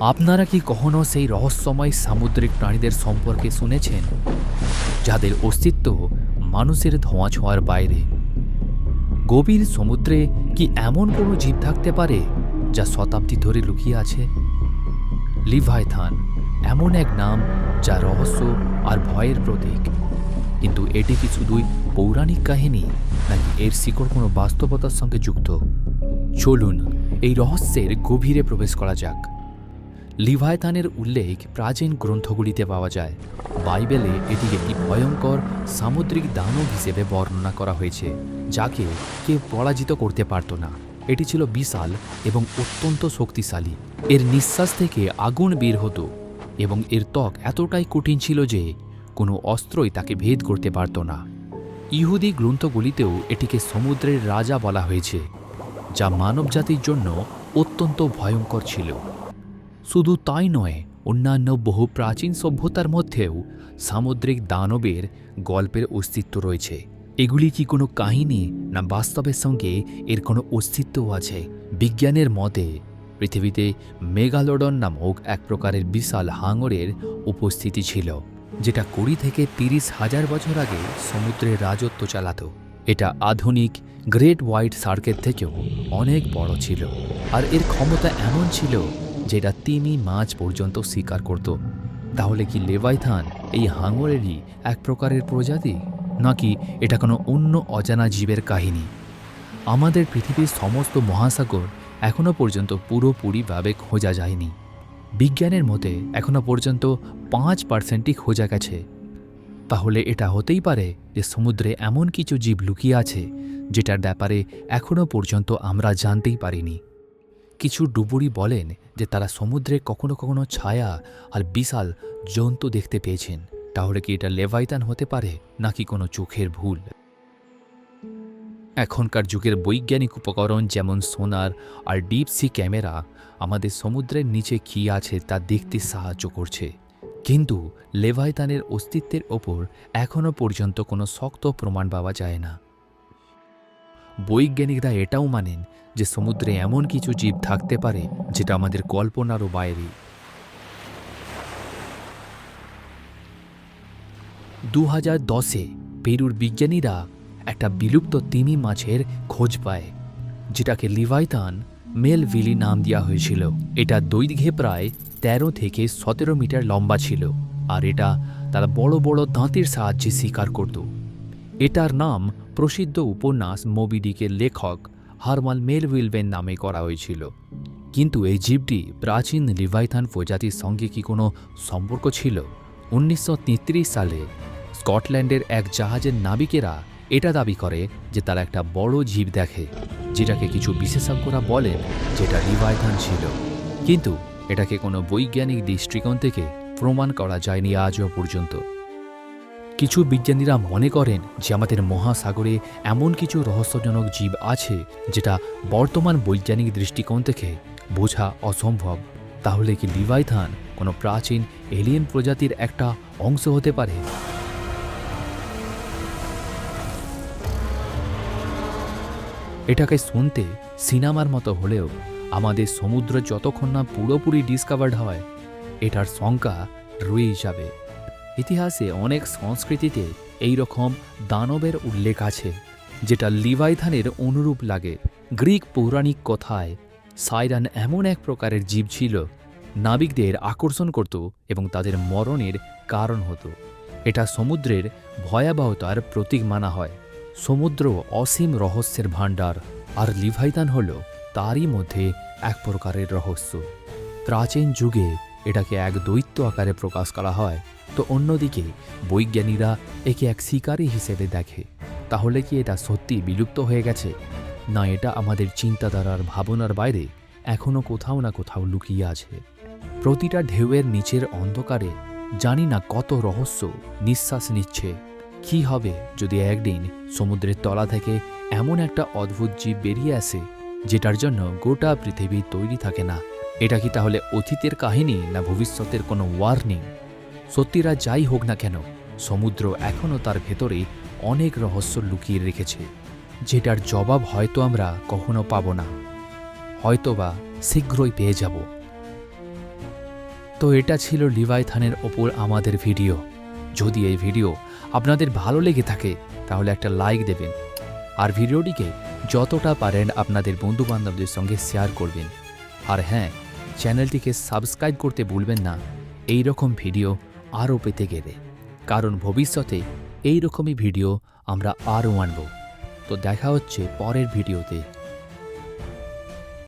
আপনারা কি কখনো সেই রহস্যময় সামুদ্রিক প্রাণীদের সম্পর্কে শুনেছেন? যাদের অস্তিত্ব মানুষের ধোঁয়া ছোঁয়ার বাইরে। গভীর সমুদ্রে কি এমন কোনো জীব থাকতে পারে যা শতাব্দী ধরে লুকিয়ে আছে? লিভাইথান এমন এক নাম যা রহস্য আর ভয়ের প্রতীক। কিন্তু এটি কি শুধুই পৌরাণিক কাহিনী, নাকি এর শিকড় কোনো বাস্তবতার সঙ্গে যুক্ত? চলুন এই রহস্যের গভীরে প্রবেশ করা যাক। লিভায়তানের উল্লেখ প্রাচীন গ্রন্থগুলিতে পাওয়া যায়। বাইবেলে এটিকে একটি ভয়ঙ্কর সামুদ্রিক দানব হিসেবে বর্ণনা করা হয়েছে, যাকে কেউ পরাজিত করতে পারত না। এটি ছিল বিশাল এবং অত্যন্ত শক্তিশালী। এর নিঃশ্বাস থেকে আগুন বের হতো এবং এর ত্বক এতটাই কঠিন ছিল যে কোনো অস্ত্রই তাকে ভেদ করতে পারত না। ইহুদি গ্রন্থগুলিতেও এটিকে সমুদ্রের রাজা বলা হয়েছে, যা মানবজাতির জন্য অত্যন্ত ভয়ঙ্কর ছিল। শুধু তাই নয়, অন্যান্য বহু প্রাচীন সভ্যতার মধ্যেও সামুদ্রিক দানবের গল্পের অস্তিত্ব রয়েছে। এগুলি কি কোনো কাহিনী না বাস্তবের সঙ্গে এর কোনো অস্তিত্ব আছে? বিজ্ঞানের মতে, পৃথিবীতে মেগালোডন নামক এক প্রকারের বিশাল হাঙরের উপস্থিতি ছিল, যেটা কুড়ি থেকে তিরিশ হাজার বছর আগে সমুদ্রের রাজত্ব চালাতো। এটা আধুনিক গ্রেট হোয়াইট সার্কের থেকেও অনেক বড় ছিল, আর এর ক্ষমতা এমন ছিল যেটা তিমি মাছ পর্যন্ত শিকার করত। তাহলে কি লেভাইথান এই হাঙরেরই এক প্রকারের প্রজাতি? নাকি এটা কোনো অন্য অজানা জীবের কাহিনী? আমাদের পৃথিবীর সমস্ত মহাসাগর এখনও পর্যন্ত পুরোপুরিভাবে খোঁজা যায়নি। বিজ্ঞানের মতে এখনও পর্যন্ত পাঁচ পার্সেন্টই খোঁজা গেছে। তাহলে এটা হতেই পারে যে সমুদ্রে এমন কিছু জীব লুকিয়ে আছে, যেটার ব্যাপারে এখনও পর্যন্ত আমরা জানতেই পারিনি। কিছু ডুবুরি বলেন যে তারা সমুদ্রে কখনো কখনো ছায়া আর বিশাল জন্তু দেখতে পেয়েছেন। তাহলে কি এটা লেভাইতান হতে পারে নাকি কোনো চোখের ভুল? এখনকার যুগের বৈজ্ঞানিক উপকরণ যেমন সোনার আর ডিপ সি ক্যামেরা আমাদের সমুদ্রের নিচে কী আছে তা দেখতে সাহায্য করছে। কিন্তু লেভাইতানের অস্তিত্বের ওপর এখনও পর্যন্ত কোনো শক্ত প্রমাণ পাওয়া যায় না। বৈজ্ঞানিকরা এটাও মানেন যে সমুদ্রে এমন কিছু জীব থাকতে পারে যেটা আমাদের কল্পনারও বাইরে। দু হাজার দশে পেরুর বিজ্ঞানীরা একটা বিলুপ্ত তিমি মাছের খোঁজ পায়, যেটাকে লিভাইতান মেলভিলি নাম দেওয়া হয়েছিল। এটা দৈর্ঘ্যে প্রায় তেরো থেকে সতেরো মিটার লম্বা ছিল, আর এটা তারা বড় বড় দাঁতের সাহায্যে শিকার করত। এটার নাম প্রসিদ্ধ উপন্যাস মোবিডিকের লেখক হারমাল মেলভিলভেন নামে করা হয়েছিল। কিন্তু এই জীবটি প্রাচীন লিভাইথান প্রজাতির সঙ্গে কি কোনো সম্পর্ক ছিল? উনিশশো তেত্রিশ সালে স্কটল্যান্ডের এক জাহাজের নাবিকেরা এটা দাবি করে যে তারা একটা বড় জীব দেখে, যেটাকে কিছু বিশেষজ্ঞরা বলেন যেটা লিভাইথান ছিল। কিন্তু এটাকে কোনো বৈজ্ঞানিক দৃষ্টিকোণ থেকে প্রমাণ করা যায়নি আজও পর্যন্ত। কিছু বিজ্ঞানীরা মনে করেন যে আমাদের মহাসাগরে এমন কিছু রহস্যজনক জীব আছে যেটা বর্তমান বৈজ্ঞানিক দৃষ্টিকোণ থেকে বোঝা অসম্ভব। তাহলে কি লিভাইথান কোনো প্রাচীন এলিয়েন প্রজাতির একটা অংশ হতে পারে? এটাকে শুনতে সিনেমার মতো হলেও আমাদের সমুদ্র যতক্ষণ না পুরোপুরি ডিসকভার্ড হয়, এটার শঙ্কা রয়েই যাবে ইতিহাসে অনেক সংস্কৃতিতে এই রকম দানবের উল্লেখ আছে, যেটা লিভাইথানের অনুরূপ লাগে। গ্রিক পৌরাণিক কথায়, সাইরান এমন এক প্রকারের জীব ছিল, নাবিকদের আকর্ষণ করত এবং তাদের মরণের কারণ হতো। এটা সমুদ্রের ভয়াবহতার প্রতীক মানা হয়। সমুদ্র অসীম রহস্যের ভাণ্ডার, আর লিভাইতান হল তারই মধ্যে এক প্রকারের রহস্য। প্রাচীন যুগে এটাকে এক দৈত্য আকারে প্রকাশ করা হয়। তো অন্যদিকে বৈজ্ঞানীরা একে এক শিকারী হিসেবে দেখে। তাহলে কি এটা সত্যি বিলুপ্ত হয়ে গেছে? না, এটা আমাদের চিন্তাধারার ভাবনার বাইরে এখনও কোথাও না কোথাও লুকিয়ে আছে। প্রতিটা ঢেউয়ের নিচের অন্ধকারে জানি না কত রহস্য, নিঃশ্বাস নিচ্ছে। কি হবে যদি একদিন সমুদ্রের তলা থেকে এমন একটা অদ্ভুত জীব বেরিয়ে আসে, যেটার জন্য গোটা পৃথিবী তৈরি থাকে না? এটা কি তাহলে অতীতের কাহিনী না ভবিষ্যতের কোনো ওয়ার্নিং সত্যিরা যাই হোক না কেন, সমুদ্র এখনও তার ভেতরে অনেক রহস্য লুকিয়ে রেখেছে, যেটার জবাব হয়তো আমরা কখনো পাব না। হয়তোবা শীঘ্রই পেয়ে যাব। তো এটা ছিল লিভাইথানের ওপর আমাদের ভিডিও। যদি এই ভিডিও আপনাদের ভালো লেগে থাকে, তাহলে একটা লাইক দেবেন। আর ভিডিওটিকে যতটা পারেন আপনাদের বন্ধুবান্ধবদের সঙ্গে শেয়ার করবেন। আর হ্যাঁ চ্যানেলটিকে সাবস্ক্রাইব করতে ভুলবেন না। এই রকম ভিডিও আরও পেতে গেলে। কারণ ভবিষ্যতে এই রকমই ভিডিও আমরা আরও আনব। তো দেখা হচ্ছে পরের ভিডিওতে।